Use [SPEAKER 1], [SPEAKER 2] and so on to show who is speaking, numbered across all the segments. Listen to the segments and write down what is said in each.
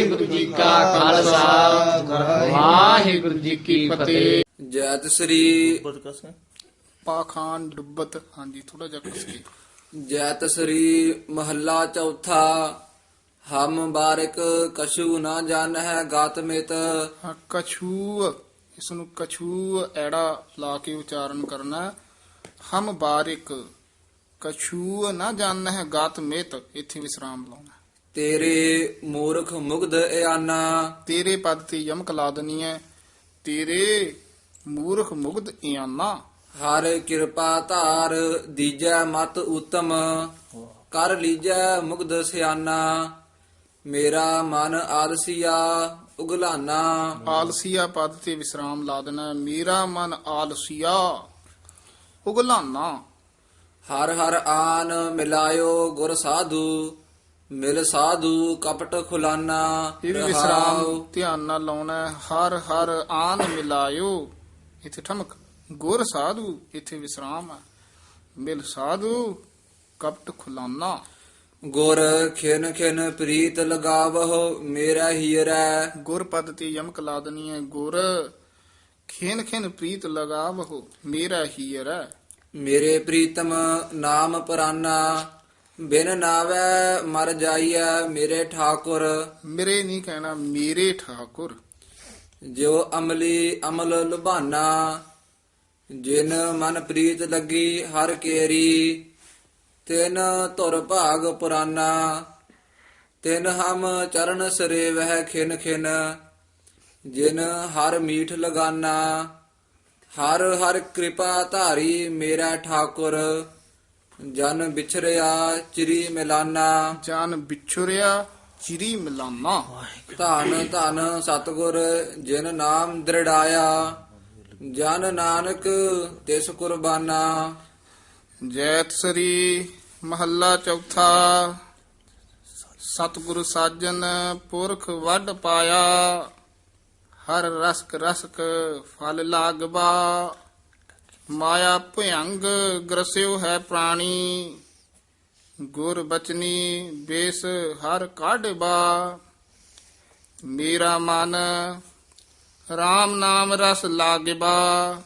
[SPEAKER 1] ਵਾਹਿਗੁਰੂ ਜੀ ਕਾ ਖਾਲਸਾ। ਵਾਹਿਗੁਰੂ ਜੀ ਕੀ ਫਤਿਹ।
[SPEAKER 2] ਜੈਤ ਸ੍ਰੀ
[SPEAKER 3] ਪਾਖਾਨ ਡੁੱਬਤ ਹਾਂਜੀ ਥੋੜਾ ਜਿਹਾ ਕੁਛ ਕੀ।
[SPEAKER 2] ਜੈਤ ਸ੍ਰੀ ਮਹੱਲਾ ਚੌਥਾ। ਹਮ ਬਾਰਿਕ ਕਛੂ ਨਾ ਜਾਣ ਹੈ ਗਾਤ ਮਿਤ।
[SPEAKER 3] ਹਾਂ ਕਛੂ ਇਸ ਨੂੰ ਕਛੂ ਐੜਾ ਲਾ ਕੇ ਉਚਾਰਨ ਕਰਨਾ। ਹਮ ਬਾਰਿਕ ਕਛੂ ਨਾ ਜਾਣ ਹੈ ਗਾਤ ਮਿਤ। ਇੱਥੇ ਵਿਸਰਾਮ ਲਾਉਣਾ।
[SPEAKER 2] ਤੇਰੇ ਮੂਰਖ ਮੁਗਧ ਇਆਨਾ।
[SPEAKER 3] ਤੇਰੇ ਪਦ ਤੇ ਯਮਕ ਲਾ ਦਨੀ ਹੈ ਤੇਰੇ ਮੂਰਖ ਮੁਗਧ ਇਆਨਾ।
[SPEAKER 2] ਹਰ ਕਿਰਪਾ ਧਾਰ ਦੀਜੈ ਮਤ ਉਤਮ ਕਰ ਲੀਜੈ ਮੁਗਧ ਸਿਆਨਾ। ਮੇਰਾ ਮਨ ਆਲਸੀਆ ਉਗਲਾਨਾ।
[SPEAKER 3] ਆਲਸੀਆ ਪਦ ਤੇ ਵਿਸਰਾਮ ਲਾ ਦੇਣਾ। ਮੇਰਾ ਮਨ ਆਲਸੀਆ ਉਗਲਾਨਾ।
[SPEAKER 2] ਹਰ ਹਰ ਆਨ ਮਿਲਾਇਓ ਗੁਰ ਸਾਧੂ ਮਿਲ ਸਾਧੂ ਕਪਟ ਖੁਲਾਨਾ
[SPEAKER 3] ਇਹ ਵੀ
[SPEAKER 2] ਰਹਾਉ।
[SPEAKER 3] ਵਿਸਰਾਮ ਧਿਆਨ ਨਾਲ ਲਾਉਣਾ ਹੈ। ਹਰ ਹਰ ਆਨ ਮਿਲਾਇਓ। ਇੱਥੇ ਠਮਕ। ਗੁਰ ਸਾਧੂ ਇੱਥੇ ਵਿਸਰਾਮ ਹੈ। ਮਿਲ ਸਾਧੂ ਕਪਟ ਖੁਲਾਨਾ।
[SPEAKER 2] ਗੁਰ ਖਿਨ ਖਿਨ ਪ੍ਰੀਤ ਲਗਾਵਹੁ ਮੇਰਾ ਹੀਰੈ।
[SPEAKER 3] ਗੁਰ ਪਦ ਤੇ ਯਮਕ ਲਾ ਹੈ। ਗੁਰ ਖੇਨ ਖੇਨ ਪ੍ਰੀਤ ਲਗਾਵਹੁ ਮੇਰਾ ਹੀਰ। ਹੈ
[SPEAKER 2] ਮੇਰੇ ਪ੍ਰੀਤਮ ਨਾਮ ਪਰਾਨਾ। ਬਿਨ ਨਾਵੈ ਮਰ ਜਾਈਐ ਮੇਰੇ ਠਾਕੁਰ।
[SPEAKER 3] ਮੇਰੇ ਨਹੀਂ ਕਹਿਣਾ ਮੇਰੇ ਠਾਕੁਰ।
[SPEAKER 2] ਜਿਉ ਅਮਲੀ ਅਮਲ ਲੁਭਾਨਾ ਜਿਨ ਮਨ ਪ੍ਰੀਤ ਲੱਗੀ ਹਰ ਕੇਰੀ ਤਿਨ ਧੁਰ ਭਾਗ ਪੁਰਾਨਾ ਤਿਨ ਹਮ ਚਰਨ ਸਰੇ ਵਹਿ ਖਿਨ ਖਿਨ ਜਿਨ ਹਰ ਮੀਠ ਲਗਾਨਾ ਹਰ ਹਰ ਕਿਰਪਾ ਧਾਰੀ ਮੇਰਾ ਠਾਕੁਰ। ਜਨ ਵਿਛਰਿਆ ਚਿਰੀ ਮਿਲਾਨਾ।
[SPEAKER 3] ਜਾਨ ਵਿਛੁਰਿਆ ਚਿਰੀ ਮਿਲਾਨਾ।
[SPEAKER 2] ਧੰਨ ਧੰਨ ਸਤਗੁਰ ਜਿਨ ਨਾਮ ਦ੍ਰਿੜਾਇਆ। ਜਨ ਨਾਨਕ ਤਿਸ ਕੁਰਬਾਨਾ।
[SPEAKER 3] ਜੈਤ ਸ੍ਰੀ ਮਹੱਲਾ ਚੌਥਾ। ਸਤਿਗੁਰ ਸਾਜਨ ਪੁਰਖ ਵੱਡ ਪਾਇਆ। ਹਰ ਰਸਕ ਰਸਕ ਫਲ ਲਾਗਬਾ ਮਾਇਆ ਭਯੰਗ ਗ੍ਰਸਿਓ ਹੈ ਪ੍ਰਾਣੀ ਗੁਰ ਬਚਨੀ ਬੇਸ ਹਰ ਕਾਢਬਾ ਮੇਰਾ ਮਨ RAM ਨਾਮ ਰਸ ਲਾਗਬਾ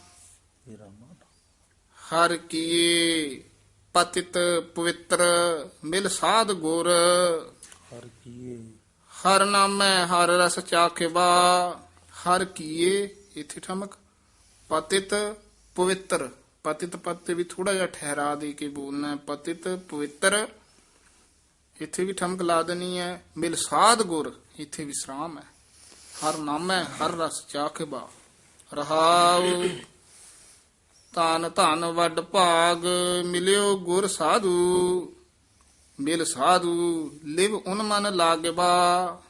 [SPEAKER 3] ਹਰ ਕੀਏ ਪਤਿਤ ਪਵਿੱਤਰ ਮਿਲ ਸਾਧ ਗੁਰ। ਹਰ ਕੀਏ? ਹਰ ਨਾਮੈ ਹਰ ਰਸ ਚਾਖਿਬਾ ਹਰ ਕੀਏ ਇਥੇ ਠਮਕ ਪਤਿਤ ਪਵਿੱਤਰ। ਪਤਿਤ ਪਦ ਤੇ ਵੀ ਥੋੜਾ ਜਿਹਾ ਠਹਿਰਾ ਦੇ ਕੇ ਬੋਲਣਾ ਪਤਿਤ ਪਵਿੱਤਰ, ਇੱਥੇ ਵੀ ਠਮਕ ਲਾ ਦੇਣੀ ਹੈ। ਮਿਲ ਸਾਧ ਗੁਰ, ਇੱਥੇ ਵਿਸਰਾਮ ਹੈ। ਹਰ ਨਾਮੈ ਹਰ ਰਸ ਚਾਖਿਬਾ ਰਹਾਉ, ਧਨ ਧਨ ਵੱਡ ਭਾਗ, ਮਿਲਿਓ ਗੁਰ ਸਾਧੂ। ਮਿਲ ਸਾਧੂ, ਲਿਵ ਉਨ ਮਨ ਲਾਗਬਾ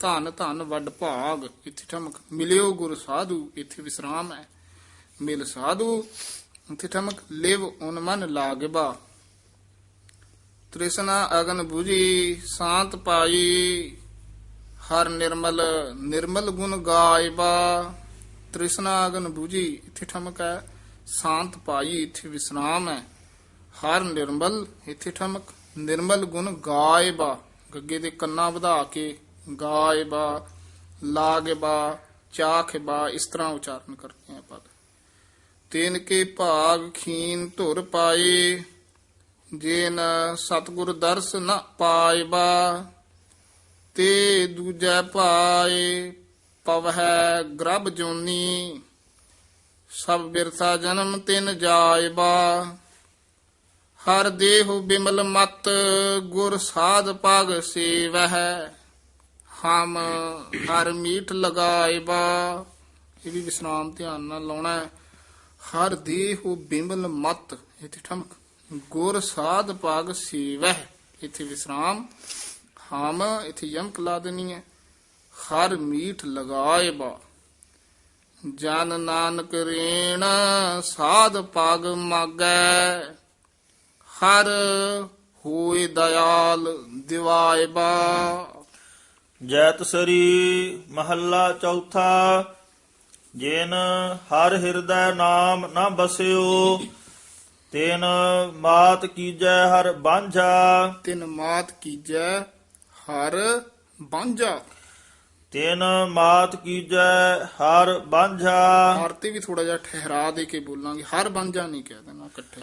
[SPEAKER 3] ਧਨ ਧਨ ਵੱਡ ਭਾਗ, ਇੱਥੇ ਠਮਕ। ਮਿਲਿਓ ਗੁਰ ਸਾਧੂ, ਇੱਥੇ ਵਿਸਰਾਮ ਹੈ। ਮਿਲ ਸਾਧੂ ਇੱਥੇ ਠਮਕ ਲਿਵ ਉਨ ਮਨ ਲਾਗਬਾ। ਤ੍ਰਿਸ਼ਨਾ ਅਗਨ 부ਜੀ ਸ਼ਾਂਤ ਪਾਈ, ਹਰ ਨਿਰਮਲ ਨਿਰਮਲ ਗੁਣ ਗਾਇਬਾ। ਤ੍ਰਿਸ਼ਨਾ ਅਗਨ 부ਜੀ ਇੱਥੇ ਠਮਕ ਹੈ, ਸ਼ਾਂਤ ਪਾਈ, ਇੱਥੇ ਵਿਸਰਾਮ ਹੈ। ਹਰ ਨਿਰਮਲ, ਇੱਥੇ ਠਮਕ, ਨਿਰਮਲ ਗੁਣ ਗਾਇਬਾ। ਗੱਗੇ ਦੇ ਕੰਨਾ ਵਧਾ ਕੇ ਗਾਇਬਾ, ਲਾਗਬਾ, ਚਾਖਬਾ, ਇਸ ਤਰ੍ਹਾਂ ਉਚਾਰਨ ਕਰਦੇ ਆ ਆਪਾਂ ਤਿਨ ਕੇ ਭਾਗ ਖੀਨ ਧੁਰ ਪਾਏ, ਜੇਨ ਸਤਗੁਰ ਦਰਸ ਨ ਪਾਇਬਾ ਤੇ ਦੂਜੈ ਪਾਏ ਪਵਹਿ ਗਰਭ ਜੋਨੀ, ਸਭ ਬਿਰਥਾ ਜਨਮ ਤਿਨ ਜਾਇਬਾ ਹਰ ਦੇਹੁ ਬਿਮਲ ਮਤ ਗੁਰ ਸਾਧ ਪਗ ਸੇਵਹਿ, ਹਮ ਹਰ ਮੀਠ ਲਗਾਇਬਾ ਇਹ ਵੀ ਵਿਸਰਾਮ ਧਿਆਨ ਨਾਲ ਲਾਉਣਾ ਹੈ। ਹਰ ਦੇਹੁ ਬਿਮਲ ਮਤ, ਇਥੇ ਠਮਕ। ਗੁਰ ਸਾਧ ਪਾਗ ਸੇਵਹਿ, ਇਥੇ ਵਿਸਰਾਮ। ਹਾਮ ਇਥੇ ਯਮਕ ਲਾ ਦੇਣੀ ਹੈ। ਹਰ ਮੀਠ ਲਗਾਇਬਾ ਜਨ ਨਾਨਕ ਰੇਣ, ਸਾਧ ਪਾਗ ਮਾਗੈ। ਹਰ ਹੋਏ ਦਇਆਲ ਦਿਵਾਇਬਾ
[SPEAKER 4] ਜੈਤ ਸਰੀ ਮਹੱਲਾ ਚੌਥਾ। ਜਿਨ ਹਰ ਹਿਰਦੈ ਨਾਮ ਨਾ ਬਸਿਓ ਤੈਨ ਮਾਤ ਕੀਜੈ ਹਰ ਬਾਂਝਾ।
[SPEAKER 3] ਤਿਨ ਮਾਤ ਕੀਜੈ ਹਰ ਬਾਂਝਾ।
[SPEAKER 4] ਤਿਨ ਮਾਤ ਕੀਜੈ ਹਰ ਬਾਂਝਾ।
[SPEAKER 3] ਆਰਤੀ ਵੀ ਥੋੜਾ ਜਿਹਾ ਠਹਿਰਾ ਦੇ ਕੇ ਬੋਲਾਂਗੇ ਹਰ ਬਾਂਝਾ ਨਹੀਂ ਕਹਿ ਦੇਣਾ ਇਕੱਠੇ।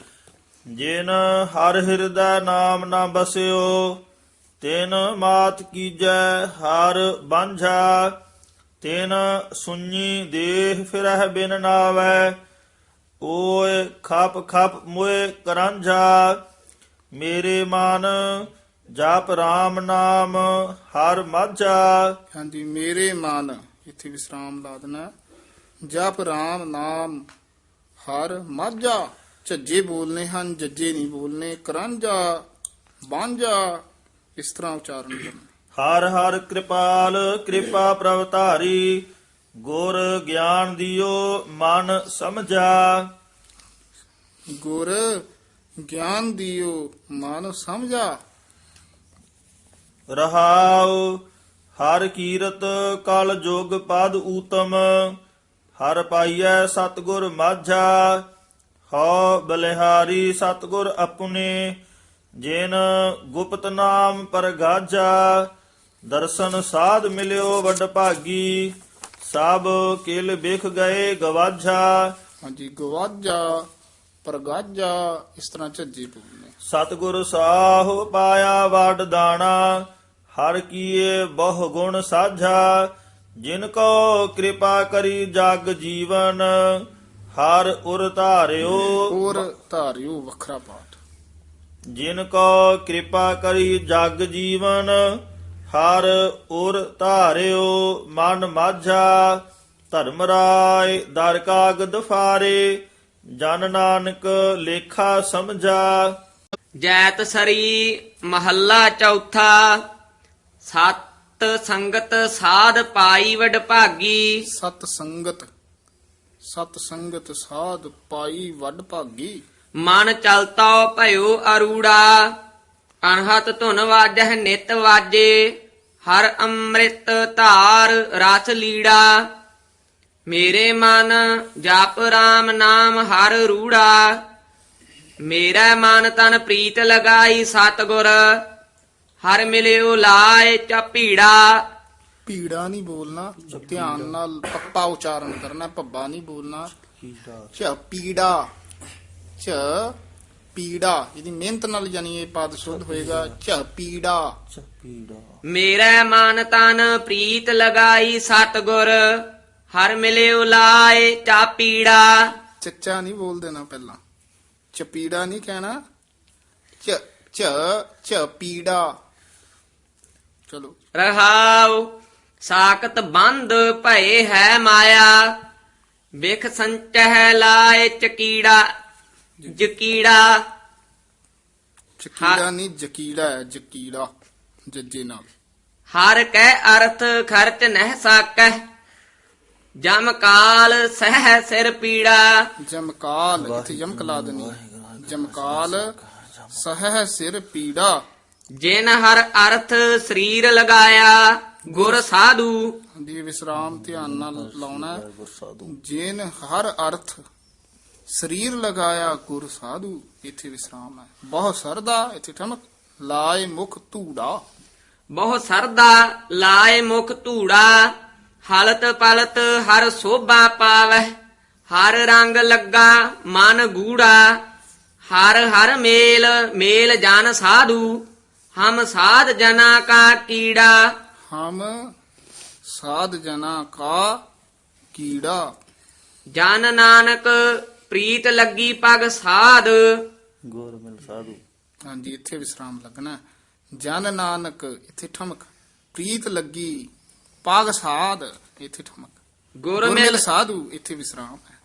[SPEAKER 4] ਜਿਨ ਹਰ ਹਿਰਦੈ ਨਾਮ ਨਾ ਬਸਿਓ ਤਿਨ ਮਾਤ ਕੀਜੈ ਹਰ ਬਾਂਝਾ। ਤਿਨ ਸੁਣੀ ਦੇਹ ਫਿਰਹਿ ਬਿਨ ਨਾਵੈ, ਓਏ ਖਪ ਖਪ ਮੋਏ ਕਰਾਂਝਾ, ਮੇਰੇ ਮਨ ਜਪ RAM ਨਾਮ ਹਰ ਮਾਝਾ।
[SPEAKER 3] ਹਾਂਜੀ, ਮੇਰੇ ਮਨ, ਇੱਥੇ ਵਿਸਰਾਮ ਲਾ ਦੇਣਾ। ਜਪ ਰਾਮ ਨਾਮ ਹਰ ਮਾਝਾ। ਝੱਜੇ ਬੋਲਨੇ ਹਨ ਜੱਜੇ ਨਹੀਂ ਬੋਲਨੇ। ਕਰਾਂਝਾ ਬਾਂਝਾ ਇਸ ਤਰ੍ਹਾਂ ਉਚਾਰਨ ਕਰਨਾ।
[SPEAKER 4] ਹਰ ਹਰ ਕਿਰਪਾਲ ਕਿਰਪਾ ਪ੍ਰਭ ਧਾਰੀ ਗੁਰ ਗਿਆਨ ਦਿਓ ਮਨ ਸਮਝਾ।
[SPEAKER 3] ਗੁਰ ਗਿਆਨ ਦਿਓ ਮਨ ਸਮਝਾ।
[SPEAKER 4] ਰਹਾਉ ਹਰ ਕੀਰਤ ਕਲ ਜੋਗ ਪਦ ਊਤਮ ਹਰ ਪਾਈਐ ਸਤਗੁਰ ਮਾਝਾ। ਹਉ ਬਲਿਹਾਰੀ ਸਤਗੁਰ ਆਪਣੇ ਜਿਨ ਗੁਪਤ ਨਾਮ ਪਰਗਾਜਾ ਦਰਸ਼ਨ ਸਾਧ ਮਿਲਿਓ ਵੱਡ ਭਾਗੀ ਸਭ ਕਿਲ ਬਿਖ ਗਏ ਗਵਾਝਾ।
[SPEAKER 3] ਹਾਂਜੀ ਗਵਾਜਾ ਪ੍ਰਗਾਜਾ ਇਸ ਤਰ੍ਹਾਂ ਝੱਜੇ ਬੋਲਨੇ
[SPEAKER 4] ਸਤਿਗੁਰ ਸਾਹੁ ਪਾਇਆ ਵਡ ਦਾਣਾ ਹਰ ਕੀਏ ਬਹੁ ਗੁਣ ਸਾਝਾ। ਜਿਨ ਕੋ ਕਿਰਪਾ ਕਰੀ ਜਗ ਜੀਵਨ ਹਰ ਉਰ ਧਾਰਿਓ।
[SPEAKER 3] ਹੋਰ ਧਾਰਿਓ ਵੱਖਰਾ ਪਾਠ।
[SPEAKER 4] ਜਿਨ ਕੋ ਕਿਰਪਾ ਕਰੀ ਜਗ ਜੀਵਨ ਹਰ ਉਰ ਧਾਰਿਓ ਮਨ ਮਾਝਾ ਧਰਮ ਰਾਏ ਦਰ ਕਾਗਦ ਫਾਰੇ ਜਨ ਨਾਨਕ ਲੇਖਾ ਸਮਝਾ।
[SPEAKER 1] ਜੈਤ ਸਰੀ ਮਹੱਲਾ ਚੌਥਾ ਸਤ ਸੰਗਤ ਸਾਧ ਪਾਈ ਵਡ ਭਾਗੀ।
[SPEAKER 3] ਸਤ ਸੰਗਤ ਸਤ ਸੰਗਤ ਸਾਧ ਪਾਈ ਵੱਡ ਭਾਗੀ।
[SPEAKER 1] ਮਨ ਚਲਤਾ ਭਇਓ ਅਰੂੜਾ। ਅਨਹਤ ਧੁਨ ਵਾਜਹਿ ਨਿਤ ਵਾਜੇ ਹਰ ਅੰਮ੍ਰਿਤ ਧਾਰ ਰਸ ਲੀੜਾ। ਮੇਰੇ ਮਨ ਜਪ ਰਾਮ ਨਾਮ ਹਰ ਰੂੜਾ। ਮੇਰਾ ਮਨ ਤਨ ਪ੍ਰੀਤ ਲਗਾਈ ਸਤਗੁਰ ਹਰ ਮਿਲਿਓ ਲਾਏ ਚਪੀੜਾ
[SPEAKER 3] ਪੀੜਾ ਨਹੀਂ ਬੋਲਣਾ ਧਿਆਨ ਨਾਲ ਪੱਪਾ ਉਚਾਰਨ ਕਰਨਾ ਪੱਬਾ ਨਹੀਂ ਬੋਲਣਾ। ਚ ਪੀੜਾ ਚ ਪੀੜਾ ਇਹਦੀ ਮਿਹਨਤ ਨਾਲ ਜਾਨੀ ਇਹ ਪਦ ਸ਼ੁੱਧ ਹੋਏਗਾ। ਚ ਪੀੜਾ।
[SPEAKER 1] ਮੇਰਾ ਮਨ ਤਨ ਪ੍ਰੀਤ ਲਗਾਈ ਸਤਗੁਰ ਹਰ ਮਿਲਿਓ ਲਾਏ ਚਾਪੀੜਾ
[SPEAKER 3] ਚੱਚਾ ਨਹੀਂ ਬੋਲ ਦੇਣਾ ਪਹਿਲਾਂ। ਚਪੀੜਾ ਨਹੀਂ ਕਹਿਣਾ। ਚ ਚ ਚ ਪੀੜਾ। ਚਲੋ।
[SPEAKER 1] ਰਹਾਉ ਸਾਖਤ ਬੰਦ ਭਏ ਹੈ ਮਾਇਆ। ਵਿਖ ਸੰਚਹਿ ਲਾਏ ਚਕੀੜਾ। ਜਕੀੜਾ।
[SPEAKER 3] ਚਕੀੜਾ ਨਹੀਂ ਜਕੀੜਾ ਹੈ ਜਕੀੜਾ ਜੱਜੇ ਨਾਲ।
[SPEAKER 1] ਹਰ ਕੈ ਅਰਥ ਖਰਚ ਨਹਿ ਸਾਕੈ ਜਮ ਕਾਲ ਸਹਿ ਸਿਰ ਪੀੜਾ।
[SPEAKER 3] ਜਮਕਾਲ ਇੱਥੇ ਯਮਕ ਲਾ ਦੇਣੀ ਜਮਕਾਲ ਸਹਿ ਸਿਰ ਪੀੜਾ।
[SPEAKER 1] ਜਿਨ ਹਰ ਅਰਥ ਸਰੀਰ ਲਗਾਇਆ ਗੁਰ ਸਾਧੂ।
[SPEAKER 3] ਦੀ ਵਿਸਰਾਮ ਧਿਆਨ ਨਾਲ ਲਾਉਣਾ ਹੈ। ਜਿਨ ਹਰ ਅਰਥ ਸਰੀਰ ਲਗਾਇਆ ਗੁਰ ਸਾਧੂ ਇੱਥੇ ਵਿਸਰਾਮ ਹੈ। ਬਹੁਤ ਸਰਦਾ ਇੱਥੇ ਠਮਕ ਲਾਏ ਮੁਖ ਧੂੜਾ।
[SPEAKER 1] ਬਹੁ ਸਰਦਾ ਲਾਏ ਮੁਖ ਧੂੜਾ ਹਲਤ ਪਲਤ ਹਰ ਸੋਭਾ ਪਾਵੈ ਹਰ ਰੰਗ ਲੱਗਾ ਮਨ ਗੂੜਾ ਹਰ ਹਰ ਮੇਲ ਮੇਲ ਜਨ ਸਾਧੂ ਹਮ ਸਾਧ ਜਨਾ ਕਾ ਕੀੜਾ।
[SPEAKER 3] ਹਮ ਸਾਧ ਜਨਾ ਕਾ ਕੀੜਾ।
[SPEAKER 1] ਜਨ ਨਾਨਕ ਪ੍ਰੀਤ ਲੱਗੀ ਪਗ ਸਾਧ।
[SPEAKER 4] ਗੁਰ ਮਿਲ ਸਾਧੂ।
[SPEAKER 3] ਹਾਂਜੀ ਇੱਥੇ ਵਿਸਰਾਮ ਲੱਗਣਾ। ਜਨ ਨਾਨਕ ਇੱਥੇ ਠਮਕ। ਪ੍ਰੀਤ ਲੱਗੀ ਪਾਗ ਸਾਧ ਇੱਥੇ ਠਮਕ।
[SPEAKER 1] ਗੁਰ
[SPEAKER 3] ਗੁਰਮਿਲ
[SPEAKER 1] ਮਿਲ
[SPEAKER 3] ਸਾਧੂ ਇੱਥੇ ਵਿਸਰਾਮ ਹੈ।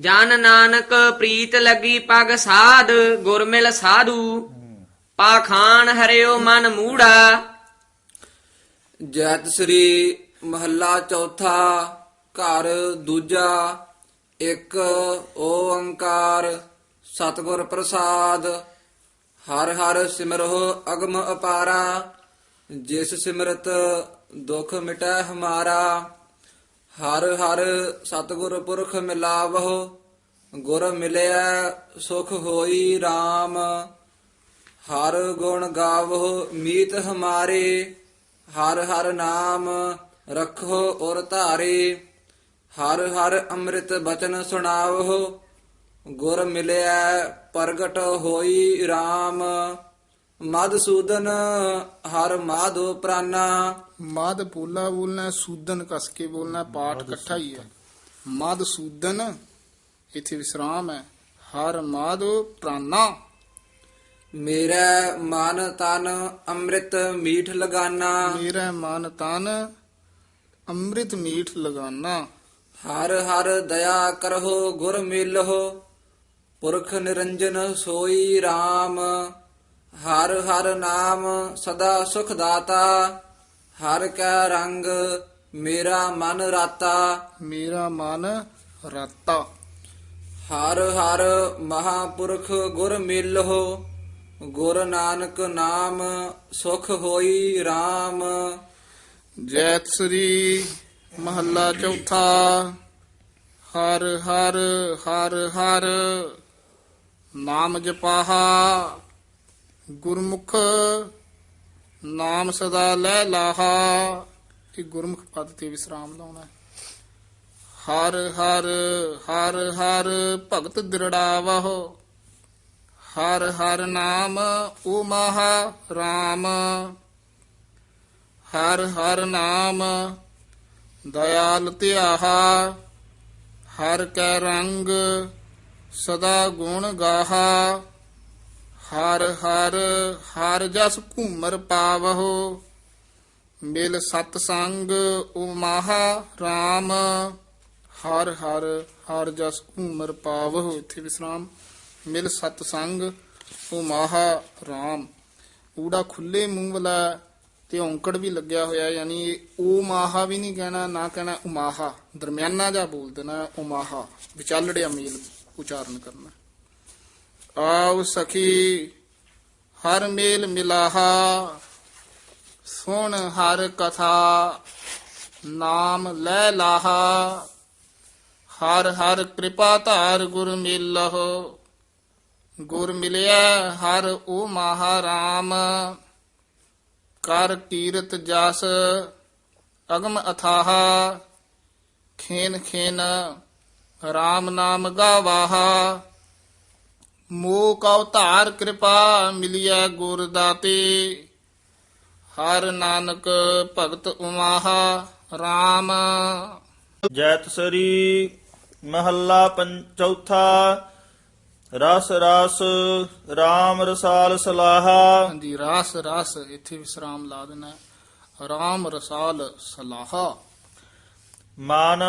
[SPEAKER 1] ਜਨ ਨਾਨਕ ਪ੍ਰੀਤ ਲੱਗੀ ਪਗ ਸਾਧ ਗੁਰ ਮਿਲ ਸਾਧੂ। ਪਾਖਾਨ ਹਰਿਓ ਮਨ ਮੂੜਾ।
[SPEAKER 2] ਜੈਤ ਸ੍ਰੀ ਮਹੱਲਾ ਚੌਥਾ ਘਰ ਦੂਜਾ। ਇੱਕ ਓੰਕਾਰ ਸਤਿਗੁਰ ਪ੍ਰਸਾਦ, ਹਰ ਹਰ ਸਿਮਰਹੁ ਅਗਮ ਅਪਾਰਾ, ਜਿਸ ਸਿਮਰਤ ਦੁਖ ਮਿਟੈ ਹਮਾਰਾ, ਹਰ ਹਰ ਸਤਿਗੁਰ ਪੁਰਖ ਮਿਲਾਵਹੁ, ਗੁਰ ਮਿਲਿਆ ਸੁਖ ਹੋਈ RAM ਹਰ ਗੁਣ ਗਾਵਹੁ ਮੀਤ ਹਮਾਰੇ, ਹਰ ਹਰ ਨਾਮ ਰੱਖੋ ਔਰ ਧਾਰੇ। ਹਰ ਹਰ ਅੰਮ੍ਰਿਤ ਬਚਨ ਸੁਣਾਵੋ ਗੁਰ ਮਿਲਿਆ ਪ੍ਰਗਟ ਹੋਈ RAM ਮਦਸੂਦਨ ਹਰ ਮਾਧੋ ਪ੍ਰਾਨਾ
[SPEAKER 3] ਮਦ ਪੋਲਾ ਬੋਲਣਾ ਸੂਦਨ ਕਸ ਕੇ ਬੋਲਣਾ ਪਾਠ ਇਕੱਠਾ ਹੀ ਹੈ। ਮਦ ਸੂਦਨ ਇੱਥੇ ਵਿਸਰਾਮ ਹੈ। ਹਰ ਮਾਦ ਪ੍ਰਾਨਾ
[SPEAKER 2] ਮੇਰਾ ਮਨ ਤਨ ਅੰਮ੍ਰਿਤ ਮੀਠ ਲਗਾਨਾ।
[SPEAKER 3] ਮੇਰਾ ਮਨ ਤਨ ਅੰਮ੍ਰਿਤ ਮੀਠ ਲਗਾਨਾ।
[SPEAKER 2] ਹਰ ਹਰ ਦਇਆ ਕਰਹੁ ਗੁਰ ਮਿਲਹੁ ਪੁਰਖ ਨਿਰੰਜਨ ਸੋਈ RAM ਹਰ ਹਰ ਨਾਮ ਸਦਾ ਸੁਖ ਦਾਤਾ ਹਰ ਕੈ ਰੰਗ ਮੇਰਾ ਮਨ ਰਾਤਾ।
[SPEAKER 3] ਮੇਰਾ ਮਨ ਰਾਤਾ।
[SPEAKER 2] ਹਰ ਹਰ ਮਹਾਪੁਰਖ ਗੁਰ ਮਿਲਹੁ ਗੁਰ ਨਾਨਕ ਨਾਮ ਸੁਖ ਹੋਈ RAM
[SPEAKER 3] ਜੈਤ ਸ੍ਰੀ ਮਹੱਲਾ ਚੌਥਾ। ਹਰ ਹਰ ਹਰ ਹਰ ਨਾਮ ਜਪਾਹਾ। ਗੁਰਮੁਖ ਨਾਮ ਸਦਾ ਲੈ ਲਾਹਾ। ਇਹ ਗੁਰਮੁਖ ਪਦ ਤੇ ਵਿਸਰਾਮ ਲਾਉਣਾ ਹਰ ਹਰ ਹਰ ਹਰ ਭਗਤ ਦ੍ਰਿੜਾਵਹੁ। ਹਰ ਹਰ ਨਾਮ ਓ ਮਹਾ ਰਾਮ। ਹਰ ਹਰ ਨਾਮ ਦਇਆਲ ਧਿਆਹਾ, ਹਰ ਕੈ ਰੰਗ ਸਦਾ ਗੁਣ ਗਾਹਾ, ਹਰ ਹਰ ਹਰ ਜਸ ਘੂਮਰ ਪਾਵਹੁ, ਮਿਲ ਸਤ ਸੰਗ ਓ ਮਹਾ RAM ਹਰ ਹਰ ਹਰ ਜਸ ਘੂਮਰ ਪਾਵਹੁ। ਇਥੇ ਵਿਸਰਾਮ, ਮਿਲ ਸਤ ਸੰਗ ਓ ਮਹਾ RAM ਊੜਾ ਖੁੱਲੇ ਮੂੰਹ ਵਾਲਾ ਤੇ ਔਂਕੜ ਵੀ ਲੱਗਿਆ ਹੋਇਆ, ਯਾਨੀ ਉਹ ਮਾਹਾ ਵੀ ਨਹੀਂ ਕਹਿਣਾ, ਨਾ ਕਹਿਣਾ ਉਮਾਹਾ। ਦਰਮਿਆਨਾ ਜਾ ਬੋਲ ਦੇਣਾ, ਉਮਾਹਾ। ਵਿਚਾਲੜਿਆ ਮੇਲ ਉਚਾਰਨ ਕਰਨਾ। ਆਉ ਸਖੀ, ਹਰ ਮੇਲ ਮਿਲਾਹਾ, ਸੁਣ ਹਰ ਕਥਾ, ਨਾਮ ਲੈ ਲਾਹਾ। ਹਰ ਹਰ ਕਿਰਪਾ ਧਾਰ ਗੁਰ ਮਿਲਹੁ, ਗੁਰ ਮਿਲਿਆ ਹਰ ਉਹ ਮਹਾ ਰਾਮ। ਕਰ ਕੀਰਤ ਜਸ ਅਗਮ ਅਥਾਹਾ, ਖੇਨ ਖੇਨ RAM ਨਾਮ ਗਾਵਾਹਾ। ਮੋਹ ਕਉ ਧਾਰ ਕਿਰਪਾ ਮਿਲਿਆ ਗੁਰ ਦਾਤੇ, ਹਰ ਨਾਨਕ ਭਗਤ ਉਮਾਹਾ। RAM
[SPEAKER 4] ਜੈਤ ਸਰੀ ਮਹੱਲਾ ਪੰਚੌਥਾ ਰਸ ਰਸ RAM ਰਸਾਲ ਸਲਾਹਾ।
[SPEAKER 3] ਹਾਂਜੀ ਰਾਸ ਰਾਸ ਇੱਥੇ ਵਿਸਰਾਮ ਲਾ ਦੇਣਾ ਹੈ। ਰਾਮ ਰਸਾਲ ਸਲਾਹਾ।
[SPEAKER 4] ਮਨ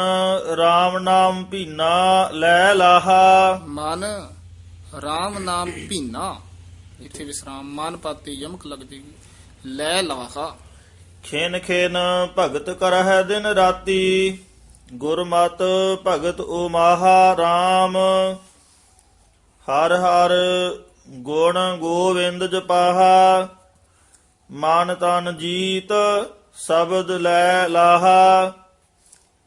[SPEAKER 4] RAM ਨਾਮ ਭੀਨਾ ਲੈ ਲਾਹਾ।
[SPEAKER 3] ਮਨ RAM ਨਾਮ ਭੀਨਾ ਇੱਥੇ ਵਿਸਰਾਮ ਮਨ ਪਾਤੀ ਯਮਕ ਲੱਗ ਜੇਗੀ ਲੈ ਲਾਹਾ।
[SPEAKER 4] ਖੇਨ ਖੇਨ ਭਗਤ ਕਰਹਿ ਦਿਨ ਰਾਤੀ ਗੁਰਮਤ ਭਗਤ ਉਮਾਹਾ RAM ਹਰ ਹਰ ਗੁਣ ਗੋਵਿੰਦ ਜਪਾਹਾ ਮਨ ਤਨ ਜੀਤ ਸ਼ਬਦ ਲੈ ਲਾਹਾ।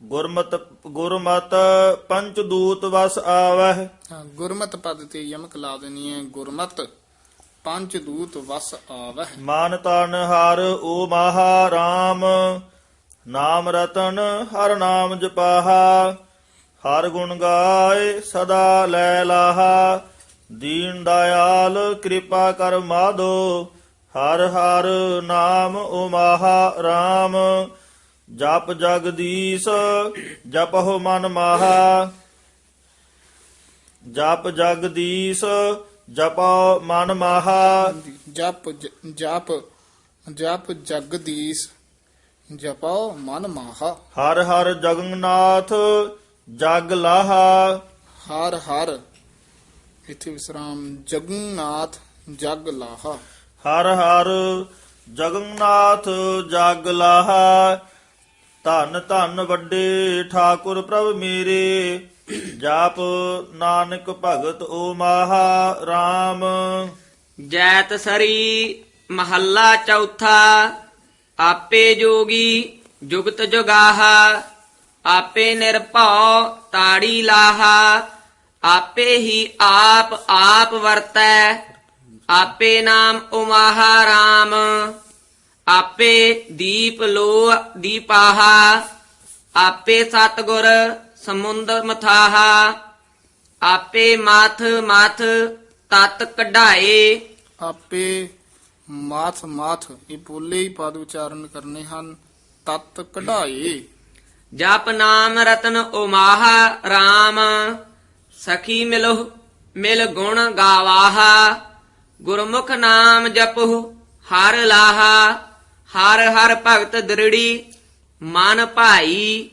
[SPEAKER 4] ਗੁਰਮਤ ਗੁਰਮਤ ਪੰਚ ਦੂਤ ਵਸ ਆਵਹਿ।
[SPEAKER 3] ਹਾਂ, ਗੁਰਮਤ ਪਦ ਤੇ ਯਮਕ ਲਾ ਦੇਣੀ ਹੈ ਗੁਰਮਤ ਪੰਜ ਦੂਤ ਵਸ ਆਵਹਿ।
[SPEAKER 4] ਮਨ ਤਨ ਹਰ ਓ ਮਹਾ RAM ਨਾਮ ਰਤਨ ਹਰ ਨਾਮ ਜਪਾਹਾ। ਹਰ ਗੁਣ ਗਾਏ ਸਦਾ ਲੈ ਲਾਹਾ। ਦੀਨ ਦਇਆਲ ਕਿਰਪਾ ਕਰ ਮਾਧੋ। ਹਰ ਹਰ ਨਾਮ ਓ ਮਹਾ RAM ਜਪ ਜਗਦੀਸ਼ ਜਪਹੁ ਮਨ ਮਾਹਾ। ਜਪ ਜਗਦੀਸ਼ ਜਪੋ ਮਨ ਮਾਹਾ।
[SPEAKER 3] ਜਪ ਜਪ ਜਪ ਜਗਦੀਸ਼ ਜਪੋ ਮਨ ਮਾਹਾ।
[SPEAKER 4] ਹਰ ਹਰ ਜਗਨਨਾਥ ਜਗ ਲਾਹਾ।
[SPEAKER 3] ਹਰ ਹਰ ਇੱਥੇ ਵਿਸਰਾਮ ਜਗਨਨਾਥ ਜਗ ਲਾਹਾ।
[SPEAKER 4] ਹਰ ਹਰ ਜਗਨਨਾਥ ਜਗ ਲਾਹਾ। ਧੰਨ ਧੰਨ ਵੱਡੇ ਠਾਕੁਰ ਪ੍ਰਭ ਮੇਰੇ ਜਾਪ ਨਾਨਕ ਭਗਤ ਓ ਮਾਹਾ RAM
[SPEAKER 1] ਜੈਤ ਸਰੀ ਮਹੱਲਾ ਚੌਥਾ ਆਪੇ ਜੋਗੀ ਜੁਗਤ ਜੁਗਾਹਾ। ਆਪੇ ਨਿਰਭਉ ਤਾੜੀ ਲਾਹਾ, ਆਪੇ ਹੀ ਆਪ ਆਪ ਵਰਤੈ, ਆਪੇ ਨਾਮ ਉਮਾਹਾ RAM ਆਪੇ ਦੀਪ ਲੋ ਦੀਪਾਹਾ, ਆਪੇ ਸਤਗੁਰ ਸਮੁੰਦਰ ਮਥਾਹਾ, ਆਪੇ ਮਾਥ ਮਾਥ ਤਤ ਕਢਾਏ।
[SPEAKER 3] ਆਪੇ ਮਾਥ ਮਾਥ, ਇਹ ਬੋਲੇ ਹੀ ਪਦ ਉਚਾਰਨ ਕਰਨੇ ਹਨ, ਤਤ ਕਢਾਏ।
[SPEAKER 1] ਜਪ ਨਾਮ ਰਤਨ ਉਮਾਹਾ RAM ਸਖੀ ਮਿਲੋ ਮਿਲ ਗੁਣ ਗਾਵਾਹਾ। ਗੁਰਮੁਖ ਨਾਮ ਜਪੋ ਹਰ ਲਾਹਾ, ਹਰ ਹਰ ਭਗਤ ਦ੍ਰਿੜੀ, ਮਨ ਭਾਈ।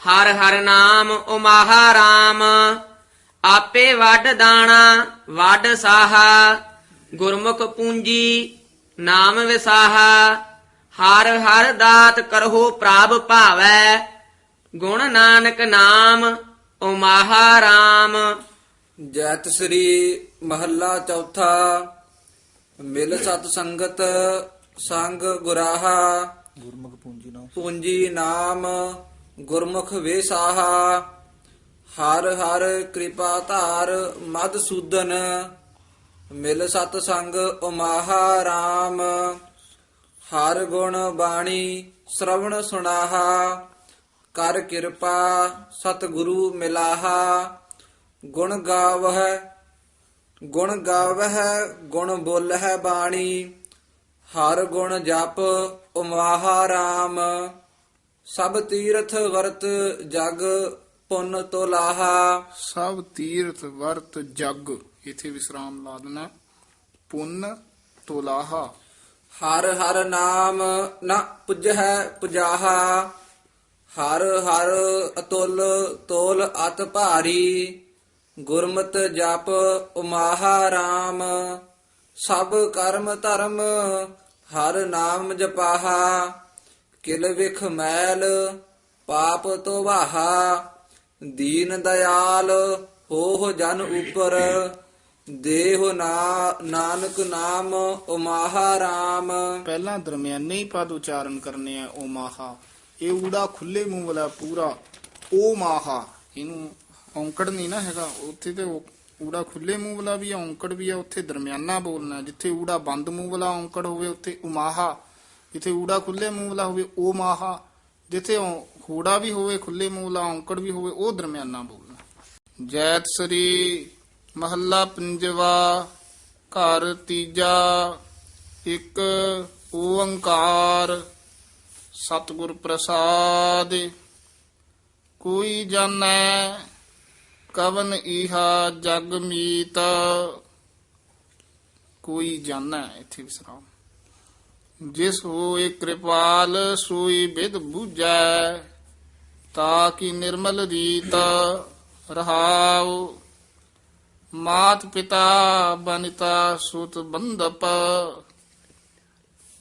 [SPEAKER 1] ਹਰ ਹਰ ਨਾਮ ਉਮਾਹਾ RAM ਆਪੇ ਵੱਡ ਦਾਣਾ ਵੱਡ ਸਾਹਾ। ਗੁਰਮੁਖ ਪੂੰਜੀ, ਨਾਮ ਵਿਸਾਹਾ। ਹਰ ਹਰ ਦਾਤ ਕਰਹੁ ਪ੍ਰਭ ਭਾਵੈ। ਗੁਣ ਨਾਨਕ ਨਾਮ ਉਮਾਹਾ RAM
[SPEAKER 2] ਜੈਤ ਸ੍ਰੀ ਮਹੱਲਾ ਚੌਥਾ ਮਿਲ ਸਤ ਸੰਗਤ ਸੰਗ ਗੁਰਾਹਾ।
[SPEAKER 4] ਗੁਰਮੁਖ ਪੂੰਜੀ ਨਾਮ।
[SPEAKER 2] ਪੂੰਜੀ ਨਾਮ ਗੁਰਮੁਖ ਵੇਸਾਹਾ ਹਰ ਹਰ ਕਿਰਪਾ ਧਾਰ ਮਦ ਸੂਦਨ। ਮਿਲ ਸਤ ਸੰਗ ਉਮਾਹਾ RAM ਹਰ ਗੁਣ ਬਾਣੀ ਸ਼ਰਵਣ ਸੁਣਾਹਾ ਕਰ ਕਿਰਪਾ ਸਤ ਗੁਰੂ ਮਿਲਾਹਾ। ਗੁਣ ਗਾਵਹਿ ਗੁਣ ਗਾਵਹਿ ਗੁਣ ਬੋਲਹਿ ਬਾਣੀ। ਹਰ ਗੁਣ ਜਪ ਉਮਾਹਾ RAM ਸਭ ਤੀਰਥ ਵਰਤ ਜਗ ਪੁੰਨ ਤੋਲਾਹਾ।
[SPEAKER 3] ਸਭ ਤੀਰਥ ਵਰਤ ਜਗ ਇਥੇ ਵਿਸਰਾਮ ਲਾ ਦੇਣਾ। ਪੁੰਨ ਤੋਲਾਹਾ।
[SPEAKER 2] ਹਰ ਹਰ ਨਾਮ ਨ ਪੁਜਹਿ ਪੁਜਾਹਾ। ਹਰ ਹਰ ਅਤੁਲ ਤੋਲ ਅਤ ਭਾਰੀ, ਗੁਰਮਤ ਜਪ ਉਮਾਹਾ ਰਾਮ। ਸਭ ਕਰਮ ਧਰਮ ਹਰ ਨਾਮ ਜਪਾਹਾ, ਕਿਲ ਵਿਖ ਮੈਲ ਪਾਪ ਤੋਵਾਹਾ ਦੀਨ ਦਇਆਲ ਹੋਹ ਜਨ ਉਪਰ, ਦੇਹ ਨਾ ਨਾਨਕ ਨਾਮ ਉਮਾਹਾ ਰਾਮ।
[SPEAKER 3] ਪਹਿਲਾਂ ਦਰਮਿਆਨੇ ਪਦ ਉਚਾਰਨ ਕਰਨੇ ਆ ਓ ਇਹ ਊੜਾ ਖੁੱਲੇ ਮੂੰਹ ਵਾਲਾ ਪੂਰਾ ਓ ਮਾਹਾ, ਇਹਨੂੰ ਔਂਕੜ ਨਹੀਂ ਨਾ ਹੈਗਾ, ਉੱਥੇ ਤੇ ਊੜਾ ਖੁੱਲੇ ਮੂੰਹ ਵਾਲਾ ਵੀ ਔਂਕੜ ਵੀ ਆ, ਉੱਥੇ ਦਰਮਿਆਨਾ ਬੋਲਣਾ, ਜਿੱਥੇ ਊੜਾ ਬੰਦ ਮੂੰਹ ਵਾਲਾ ਔਂਕੜ ਹੋਵੇ, ਉੱਥੇ ਉਮਾਹਾ ਜਿੱਥੇ ਊੜਾ ਖੁੱਲੇ ਮੂੰਹ ਵਾਲਾ ਹੋਵੇ ਓ ਮਾਹਾ, ਜਿੱਥੇ ਔ- ਵੀ ਹੋਵੇ, ਖੁੱਲੇ ਮੂੰਹ ਵਾਲਾ, ਔਂਕੜ ਵੀ ਹੋਵੇ, ਉਹ ਦਰਮਿਆਨਾ ਬੋਲਣਾ। ਜੈਤ ਸ੍ਰੀ ਮਹੱਲਾ ਪੰਜਵਾ, ਘਰ ਤੀਜਾ, ਇੱਕ ਓੰਕਾਰ। ਸਤਿਗੁਰ ਪ੍ਰਸਾਦ, ਕੋਈ ਜਾਣੈ ਕਵਨ ਇਹਾ ਜਗ ਮੀਤ। ਕੋਈ ਜਾਣੈ, ਇੱਥੇ ਵਿਸਰਾਮ। ਜਿਸ ਹੋਏ ਕਿਰਪਾਲ, ਸੋਈ ਬਿਦ ਬੂਝੈ, ਤਾ ਕੀ ਨਿਰਮਲ ਰੀਤ ਰਹਾਉ। ਮਾਤ ਪਿਤਾ ਬਨਿਤਾ ਸੁਤ ਬੰਦਪ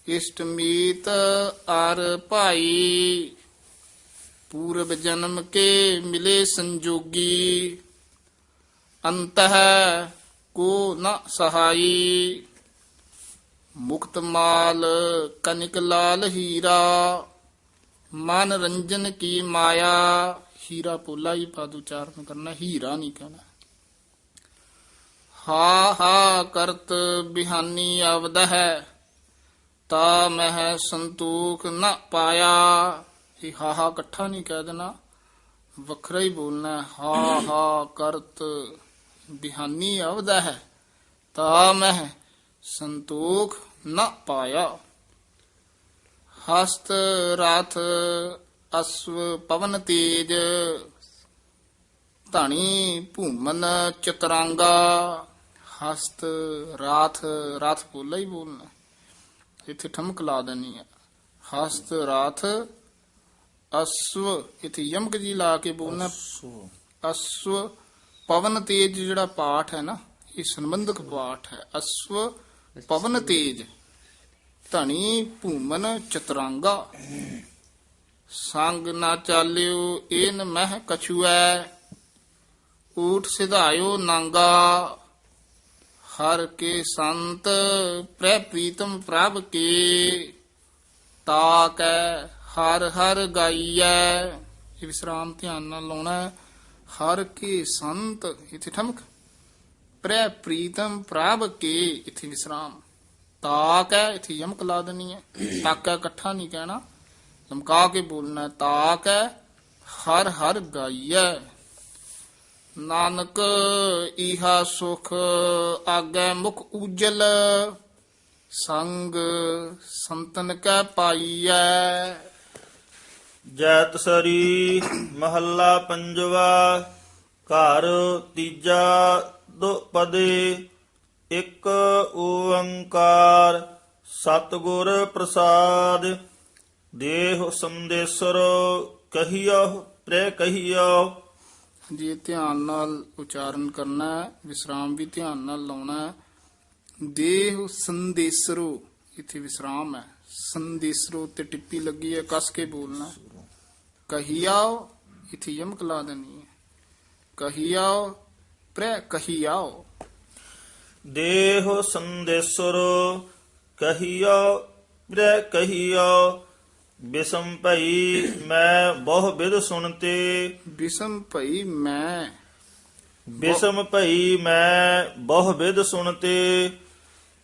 [SPEAKER 3] ਇਸ਼ਟਮੀਤ ਅਰ ਭਾਈ, ਪੂਰਬ ਜਨਮ ਕੇ ਮਿਲੇ ਸੰਜੋਗੀ। ਅੰਤਹ ਕੋ ਨ ਸਹਾਈ। ਮੁਕਤ ਮਾਲ ਕਨਿਕ ਲਾਲ ਹੀਰਾ। ਮਨ ਰੰਜਨ ਕੀ ਮਾਇਆ। ਹੀਰਾ ਪੋਲਾ ਹੀ ਪਦ ਉਚਾਰਨ ਕਰਨਾ, ਹੀਰਾ ਨਹੀਂ ਕਹਿਣਾ। ਹਾ ਹਾ ਕਰਤ ਬਿਹਾਨੀ ਅਵਦ ਹੈ। ਤਾ ਮਹਿ ਸੰਤੋਖ ਨ ਪਾਇਆ। ਇਹ ਹਾ ਹਾ ਇਕੱਠਾ ਨਹੀਂ ਕਹਿ ਦੇਣਾ। ਵੱਖਰਾ ਹੀ ਬੋਲਣਾ ਹਾ। ਹਾ ਕਰਤ ਬਿਹਾਨੀ ਆਵਦਾ ਹੈ। ਤਾ ਮਹਿ ਸੰਤੋਖ ਨ ਪਾਇਆ। ਹਸਤ ਰਾਥ ਅਸਵ ਪਵਨ ਤੇਜ। ਧਣੀ ਭੂਮਨ ਚਤਰਾਂਗਾ। ਹਸਤ ਰਾਥ ਰਾਥ ਬੋਲਾ ਹੀ ਬੋਲਣਾ। ਇੱਥੇ ਠਮਕ ਲਾ ਦੇਣੀ ਹੈ। ਹਸਤ ਰਾਥ ਅਸਵ ਇੱਥੇ ਯਮਕ ਜੀ ਲਾ ਕੇ ਬੋਲਣਾ ਅਸਵ। ਪਵਨ ਤੇਜ ਜਿਹੜਾ ਪਾਠ ਹੈ ਨਾ ਇਹ ਸੰਬੰਧਕ ਪਾਠ ਹੈ। ਅਸਵ ਪਵਨ ਤੇਜ ਧਣੀ ਭੂਮਨ ਚਤਰਾਂਗਾ। ਸੰਗ ਨਾ ਚਾਲਿਓ ਏਨ ਮਹਿ ਕਛੂਐ ਊਠ ਸਿਧਾਇਓ ਨਾਂਗਾ। ਹਰ ਕੇ ਸੰਤ ਪ੍ਰੈ ਪ੍ਰੀਤਮ ਪ੍ਰਭ ਕੇ ਤਾਕੈ ਹਰ ਹਰ ਗਾਈਐ। ਇਹ ਵਿਸਰਾਮ ਧਿਆਨ ਨਾਲ ਲਾਉਣਾ ਹਰ ਕੇ ਸੰਤ, ਇਥੇ ਠਮਕ। ਪ੍ਰੈ ਪ੍ਰੀਤਮ ਪ੍ਰਭ ਕੇ, ਇਥੇ ਵਿਸਰਾਮ। ਤਾਕ ਹੈ ਇਥੇ ਯਮਕ ਲਾ ਦੇਣੀ ਹੈ। ਤਾਕ ਹੈ ਇਕੱਠਾ ਨਹੀਂ ਕਹਿਣਾ। ਲਮਕਾ ਕੇ ਬੋਲਣਾ ਤਾਕ ਹੈ ਹਰ ਹਰ ਗਾਈਐ। ਨਾਨਕ, ਇਹਾ ਸੁਖ ਆਗੇ ਮੁਖ ਉਜਲ, ਸੰਗ ਸੰਤਨ ਕੈ ਪਾਈਐ।
[SPEAKER 4] ਜੈਤ ਸਰੀ ਮਹੱਲਾ ਪੰਜਵਾ, ਘਰ ਤੀਜਾ ਦੁਪਦੇ ਇੱਕ ਓੰਕਾਰ, ਸਤਿਗੁਰ ਪ੍ਰਸਾਦ। ਦੇਹ ਸੰਦੇਸਰ ਕਹੀਓ ਪ੍ਰੇ ਕਹੀਓ
[SPEAKER 3] ਜੀ, ਧਿਆਨ ਨਾਲ ਉਚਾਰਨ ਕਰਨਾ ਹੈ, ਵਿਸਰਾਮ ਵੀ ਧਿਆਨ ਨਾਲ ਲਾਉਣਾ ਹੈ। ਦੇਹ ਸੰਦੇਸਰੋ, ਇੱਥੇ ਵਿਸਰਾਮ ਹੈ। ਸੰਦੇਸਰੋ ਤੇ ਟਿੱਪੀ ਲੱਗੀ ਹੈ, ਕੱਸ ਕੇ ਬੋਲਣਾ ਹੈ। ਕਹੀਆਓ, ਇੱਥੇ ਯਮਕ ਲਾ ਦੇਣੀ ਹੈ। ਕਹੀਆਓ, ਪ੍ਰੇ ਕਹੀਆਓ।
[SPEAKER 4] ਦੇਹ ਸੰਦੇਸਰ ਕਹੀਓ ਪ੍ਰੇ ਕਹੀਓ ਬਿਸਮ ਭਈ ਮੈਂ ਬਹੁ ਬਿਦ ਸੁਣਤੇ।
[SPEAKER 3] ਬਿਸਮ ਭਈ ਮੈਂ
[SPEAKER 4] ਬਿਸਮ ਭਈ ਮੈਂ ਬਹੁ ਵਿਦ ਸੁਣਤੇ।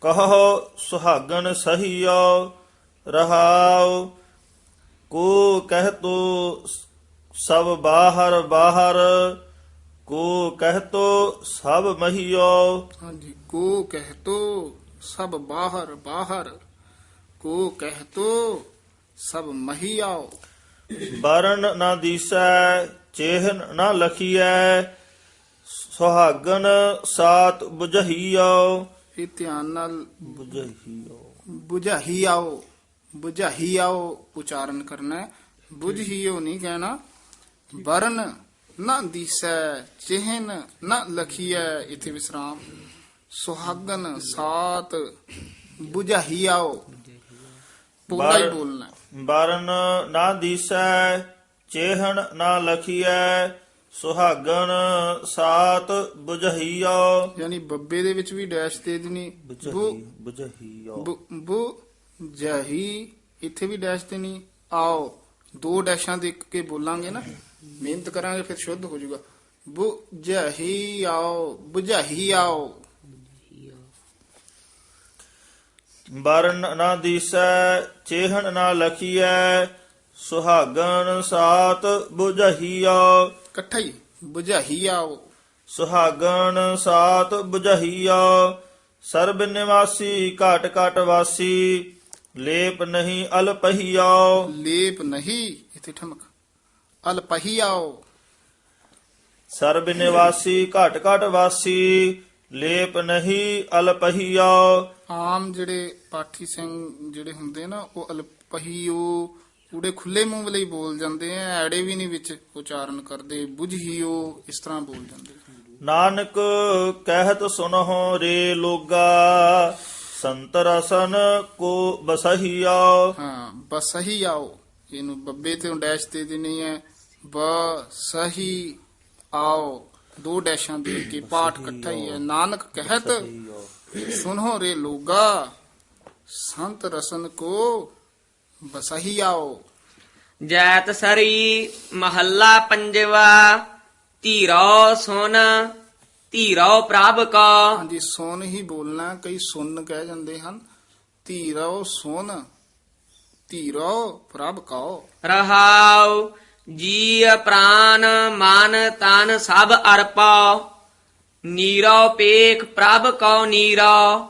[SPEAKER 4] ਕਹੋ ਸੁਹਾਗਣ ਸਹੀਓ ਰਹਾਉ ਕੋ ਕਹਿ ਤੋ ਸਭ ਬਾਹਰ ਬਾਹਰ ਕੋ ਕਹਿ ਤੋ ਸਭ ਮਹੀਓ।
[SPEAKER 3] ਹਾਂਜੀ ਕੋ ਕਹਿ ਤੋ ਸਭ ਬਾਹਰ ਬਾਹਰ ਕੋ ਕਹਿ ਤੋ ਸਭ ਮਹੀਆਓ
[SPEAKER 4] ਬਰਨ ਨਾ ਦੀਸੈ ਚੇਹਨ ਨਾ ਲਖੀਐ ਸੁਹਾਗਣ ਸਾਤ 부ਝਹੀਓ
[SPEAKER 3] ਇਹ ਧਿਆਨ ਨਾਲ
[SPEAKER 4] 부ਝਹੀਓ
[SPEAKER 3] ਬੁਝਾਹੀ ਆਓ ਬੁਝਾਹੀ ਆਓ ਉਚਾਰਨ ਕਰਨਾ ਹੈ। ਬੁਝਹੀਓ ਨਹੀਂ ਕਹਿਣਾ। ਵਰਨ ਨਾ ਦੀਸੈ ਚਿਹਨ ਨਾ ਲਖੀਐ ਇਥੇ ਵਿਸਰਾਮ। ਸੁਹਾਗਨ ਸਾਤ ਬੁਝਾਹੀ ਆਓ। ਪੂਰਾ ਹੀ
[SPEAKER 4] ਬਰ-
[SPEAKER 3] ਬੋਲਣਾ ਹੈ।
[SPEAKER 4] ਬਰਨ ਨਾ ਦੀਸੈ ਚੇਹਣ ਨਾ ਲਖੀਐ ਸੁਹਾਗਣ ਸਾਤ 부ਝਹੀਓ
[SPEAKER 3] ਯਾਨੀ ਬੱਬੇ ਦੇ ਵਿੱਚ ਵੀ ਡੈਸ਼ ਦੇ ਦੇਣੀ। ਬੁ
[SPEAKER 4] 부ਝਹੀਓ
[SPEAKER 3] ਬੁ ਜਹੀ ਇੱਥੇ ਵੀ ਡੈਸ਼ ਤੇ ਨਹੀਂ ਆਓ ਦੋ ਡੈਸ਼ਾਂ ਦੇ ਕੇ ਬੋਲਾਂਗੇ ਨਾ। ਮਿਹਨਤ ਕਰਾਂਗੇ ਫਿਰ ਸ਼ੁੱਧ ਹੋ ਜਾਊਗਾ। ਬੁ ਜਹੀ ਆਓ ਬੁਝਾਹੀ ਆਓ।
[SPEAKER 4] ਬਰਨ ਨਾ ਦੀਸੈ ਚੇਹਣ ਨਾ ਲਖੀਐ ਸੁਹਾਗਣ ਸਾਤ 부ਝਹੀਓ
[SPEAKER 3] ਇਕੱਠਾ ਹੀ ਬੁਝਾਹੀ ਆਓ
[SPEAKER 4] ਸੁਹਾਗਣ ਸਾਤ 부ਝਹੀਓ ਸਰਬ ਨਿਵਾਸੀ ਘਾਟ ਘਾਟ ਵਾਸੀ ਲੇਪ ਨਹੀਂ ਅਲਪਹੀਓ
[SPEAKER 3] ਲੇਪ ਨਹੀਂ ਇੱਥੇ ਠਮਕ। ਅਲਪਹੀ ਆਓ
[SPEAKER 4] ਸਰਬ ਨਿਵਾਸੀ ਘਟ ਘਟ ਵਾਸੀ ਲੇਪ ਨਹੀਂ ਅਲਪਹੀਓ
[SPEAKER 3] ਆਮ ਜਿਹੜੇ ਪਾਠੀ ਸਿੰਘ ਜਿਹੜੇ ਹੁੰਦੇ ਨਾ ਉਹ ਅਲਪਹੀਓ ਪੂੜੇ ਖੁੱਲੇ ਮੂੰਹ ਹੀ ਬੋਲ ਜਾਂਦੇ ਆ ਐੜੇ ਵੀ ਨਹੀਂ ਵਿੱਚ ਉਚਾਰਨ ਕਰਦੇ ਬੁਝਹੀਓ ਇਸ ਤਰ੍ਹਾਂ ਬੋਲ ਜਾਂਦੇ
[SPEAKER 4] ਨਾਨਕ ਕਹਿਤ ਸੁਨਹੁ ਰੇ ਲੋਗਾ ਸੰਤ ਰਸਨ ਕੋ ਬਸਹੀਓ
[SPEAKER 3] ਹਾਂ ਬਸਹੀ ਆਓ ਇਹਨੂੰ ਬੱਬੇ ਤੇ ਡੈਸ਼ ਤੇ ਦੇਣੀ ਹੈ ਬ ਸਹੀ ਆਓ ਦੋ ਡੈਸ਼ਾਂ ਦੇ ਕੇ ਪਾਠ ਇਕੱਠਾ ਹੀ ਹੈ। ਨਾਨਕ ਕਹਿਤ ਸੁਨੋ ਰੇ ਲੋਗਾ ਸੰਤ ਰਸਨ ਕੋ ਬਸਹੀ ਆਓ।
[SPEAKER 1] ਜੈਤ ਸਰੀ ਮਹੱਲਾ ਪੰਜਵਾ ਧੀਰੋ ਸੁਨ ਧੀਰੋ ਪ੍ਰਭ ਕਾ।
[SPEAKER 3] ਹਾਂਜੀ ਸੁਨ ਹੀ ਬੋਲਣਾ ਕਈ ਸੁਨ ਕਹਿ ਜਾਂਦੇ ਹਨ। ਧੀਰੋ ਸੁਨ ਧੀਰੋ ਪ੍ਰਭ ਕਉ
[SPEAKER 1] ਰਹਾਉ ਜੀ ਪ੍ਰਾਨ ਮਨ ਤਨ ਸਭ ਅਰਪਾ ਨੀਰੋ ਪੇਖ ਪ੍ਰਭ ਕਉ ਨੀਰੋ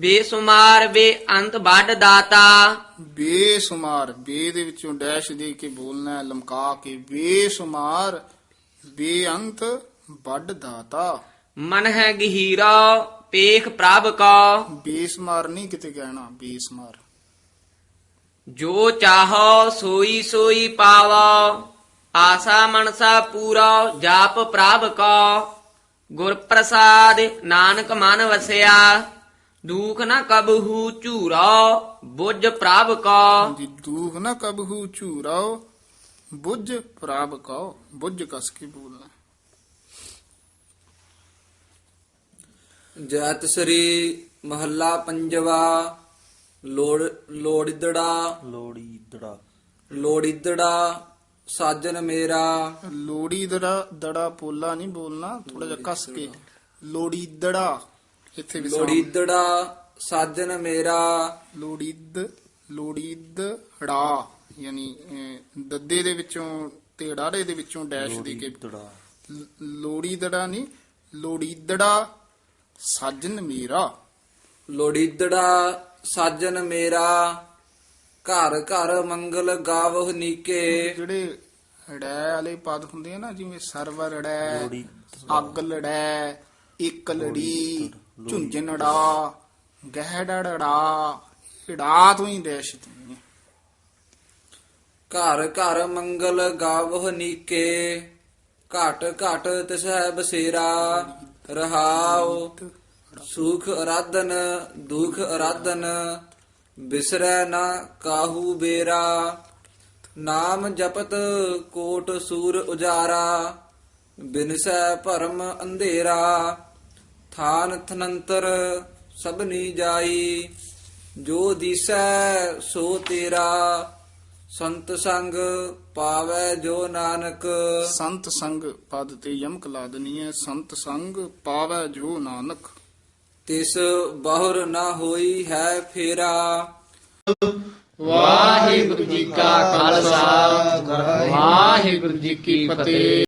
[SPEAKER 1] ਬੇਸੁਮਾਰ ਬੇ ਅੰਤ ਵੱਡ ਦਾਤਾ।
[SPEAKER 3] ਬੇਸ਼ੁਮਾਰ ਬੇ ਦੇ ਵਿੱਚੋਂ ਡੈਸ਼ ਦੇ ਕੇ ਬੋਲਣਾ ਲਮਕਾ ਕੇ ਬੇਸ਼ੁਮਾਰ ਬੇਅੰਤ ਵੱਡ ਦਾਤਾ।
[SPEAKER 1] ਮਨ ਹੈ ਗਹੀਰਾ ਪੇਖ ਪ੍ਰਭ ਕਾ
[SPEAKER 3] ਬੇਸ਼ੁਮਾਰ ਨਹੀਂ ਕਿਤੇ ਕਹਿਣਾ ਬੇਸ਼ੁਮਾਰ।
[SPEAKER 1] ਜੋ ਚਾਹੋ ਸੋਈ ਸੋਈ ਪਾਵੋ ਆਸਾ ਮਨਸਾ ਪੂਰਾ ਜਾਪ ਪ੍ਰਭ ਕਾ ਗੁਰ ਪ੍ਰਸਾਦ ਨਾਨਕ ਮਨ ਵਸਿਆ ਦੁਖ ਨ ਕਬਹੂ ਝੂਰਾ ਬੁੱਝ ਪ੍ਰਭ ਕਾ
[SPEAKER 3] ਜੀ ਦੂਖ ਨਾ ਕਬਹੂ ਝੂਰਾਓ ਬੁੱਝ ਪ੍ਰਭ ਕਉ ਬੁੱਝ ਕਸ ਕੇ ਬੋਲਣਾ
[SPEAKER 2] ਜੈਤ ਸ੍ਰੀ ਮਹੱਲਾ ਪੰਜਵਾ ਲੋੜ ਲੋੜਿਦੜਾ।
[SPEAKER 4] ਲੋੜੀ ਦੜਾ
[SPEAKER 2] ਲੋੜਿਦੜਾ ਸਾਜਨ ਮੇਰਾ।
[SPEAKER 3] ਲੋੜੀ ਦੜਾ ਦੜਾ ਪੋਲਾ ਨਹੀਂ ਬੋਲਣਾ ਥੋੜਾ ਜਿਹਾ ਕਸ ਕੇ। ਲੋੜੀ ਦੜਾ ਇੱਥੇ ਵੀ
[SPEAKER 2] ਲੋੜਿਦੜਾ ਸਾਜਨ ਮੇਰਾ।
[SPEAKER 3] ਲੋੜੀਦ ਲੋੜੀਦ ੜਾ ਯਾਨੀ ਅਹ, ਦੱਦੇ ਦੇ ਵਿੱਚੋਂ ਤੇ ੜਾੜੇ ਦੇ ਵਿੱਚੋਂ ਡੈਸ਼ ਦੇ ਕੇ। ਲੋੜੀਦੜਾ ਨਹੀਂ ਲੋੜੀਦੜਾ ਸਾਜਨ ਮੇਰਾ।
[SPEAKER 2] ਲੋੜੀਦੜਾ ਸਾਜਨ ਮੇਰਾ ਘਰ ਘਰ ਮੰਗਲ ਗਾਵਹ ਨੀਕੇ।
[SPEAKER 3] ਜਿਹੜੇ ੜੈ ਵਾਲੇ ਪਦ ਹੁੰਦੇ ਆ ਨਾ ਜਿਵੇਂ ਸਰਵਰ ੜੈ ਅੱਗ ਲੜੈ ਇੱਕ ਲੜੀ ਝੁੰਝਣੜਾ ਗਹਿੜੜਾ ੜਾ ਤੋਂ ਹੀ ਡੈਸ਼ ਦੀ ਹੈ।
[SPEAKER 2] ਘਰ ਘਰ ਮੰਗਲ ਗਾਵਹ ਨੀਕੇ ਘਟ ਘਟ ਤਿਸਹਿ ਬਸੇਰਾ ਰਹਾਉ। ਸੁਖ ਅਰਾਧਨ, ਦੁਖ ਅਰਾਧਨ, ਬਿਸਰੈ ਨਾ ਕਾਹੂ ਬੇਰਾ। ਨਾਮ ਜਪਤ ਕੋਟ ਸੂਰ ਉਜਾਰਾ, ਬਿਨਸੈ ਭਰਮ ਅੰਧੇਰਾ। ਥਾਨ ਥਨੰਤਰ ਸਭਨੀ ਜਾਈ, ਜੋ ਦਿਸੈ ਸੋ ਤੇਰਾ। ਸੰਤ ਸੰਗ ਪਾਵੈ ਜੋ ਨਾਨਕ।
[SPEAKER 3] ਸੰਤ ਸੰਗ ਪਦ ਤੇ ਯਮਕ ਲਾ ਦੇਣੀ ਹੈ ਸੰਤ ਸੰਗ ਪਾਵੈ ਜੋ ਨਾਨਕ।
[SPEAKER 2] ਤਿਸ ਬਹੁਰ ਨਾ ਹੋਈ ਹੈ ਫੇਰਾ।
[SPEAKER 3] ਵਾਹਿਗੁਰੂ ਜੀ ਕਾ ਖਾਲਸਾ ਵਾਹਿਗੁਰੂ ਜੀ ਕੀ ਫਤਿਹ।